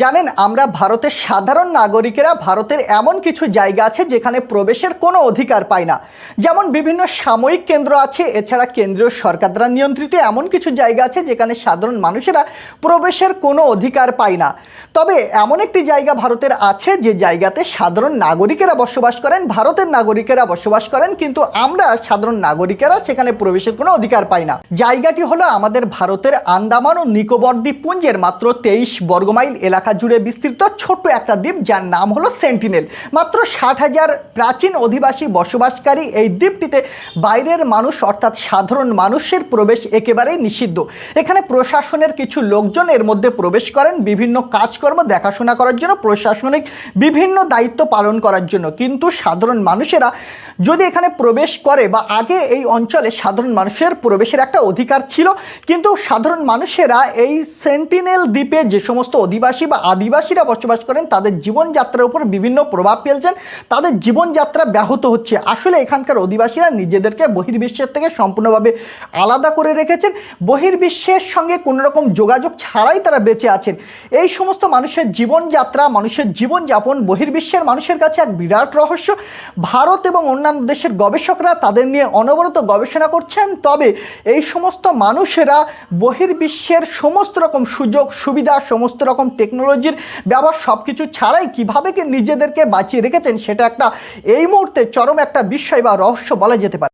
জানেন, আমরা ভারতের সাধারণ নাগরিকেরা ভারতের এমন কিছু জায়গা আছে যেখানে প্রবেশের কোনো অধিকার পায় না। যেমন বিভিন্ন সাময়িক কেন্দ্র আছে, এছাড়া কেন্দ্রীয় সরকার দ্বারা নিয়ন্ত্রিত এমন কিছু জায়গা আছে যেখানে সাধারণ মানুষেরা প্রবেশের কোনো অধিকার পায় না। তবে এমন একটি জায়গা ভারতের আছে যে জায়গাতে সাধারণ নাগরিকেরা বসবাস করেন, ভারতের নাগরিকেরা বসবাস করেন, কিন্তু আমরা সাধারণ নাগরিকেরা সেখানে প্রবেশের কোনো অধিকার পাই না। জায়গাটি হলো আমাদের ভারতের আন্দামান ও নিকোবর দ্বীপপুঞ্জের মাত্র তেইশ বর্গমাইল এলাকা। জুড়ে বিস্তৃত ছোট্ট একটা দ্বীপ যার নাম হলো সেন্টিনেল মাত্র ষাট হাজার প্রাচীন অধিবাসী বসবাসকারী এই দ্বীপটিতে বাইরের মানুষ অর্থাৎ সাধারণ মানুষের প্রবেশ একেবারেই নিষিদ্ধ। এখানে প্রশাসনের কিছু লোকজন এর মধ্যে প্রবেশ করেন, বিভিন্ন কাজকর্ম দেখাশোনা করার জন্য, প্রশাসনিক বিভিন্ন দায়িত্ব পালন করার জন্য। কিন্তু সাধারণ মানুষেরা যদি এখানে প্রবেশ করে বা আগে এই অঞ্চলে সাধারণ মানুষের প্রবেশের একটা অধিকার ছিল, কিন্তু সাধারণ মানুষেরা এই সেন্টিনেল দ্বীপে যে সমস্ত অধিবাসী বা আদিবাসীরা বসবাস করেন, তাদের জীবনযাত্রার উপর বিভিন্ন প্রভাব ফেলছেন, তাদের জীবনযাত্রা ব্যাহত হচ্ছে। আসলে এখানকার অধিবাসীরা নিজেদেরকে বহির্বিশ্বের থেকে সম্পূর্ণভাবে আলাদা করে রেখেছেন। বহির্বিশ্বের সঙ্গে কোনো রকম যোগাযোগ ছাড়াই তারা বেঁচে আছেন। এই সমস্ত মানুষের জীবনযাত্রা, মানুষের জীবনযাপন বহির্বিশ্বের মানুষের কাছে এক বিরাট রহস্য। ভারত এবং অন্যান্য দেশের গবেষকরা তাদের নিয়ে অনবরত গবেষণা করছেন। তবে এই সমস্ত মানুষেরা বহির্বিশ্বের সমস্ত রকম সুযোগ, সুবিধা, সমস্ত রকম টেকনোলজির ব্যবহার সব কিছু ছাড়াই কীভাবে কি নিজেদেরকে বাঁচিয়ে রেখেছেন, সেটা একটা এই মুহূর্তে চরম একটা বিস্ময় বা রহস্য বলা যেতে পারে।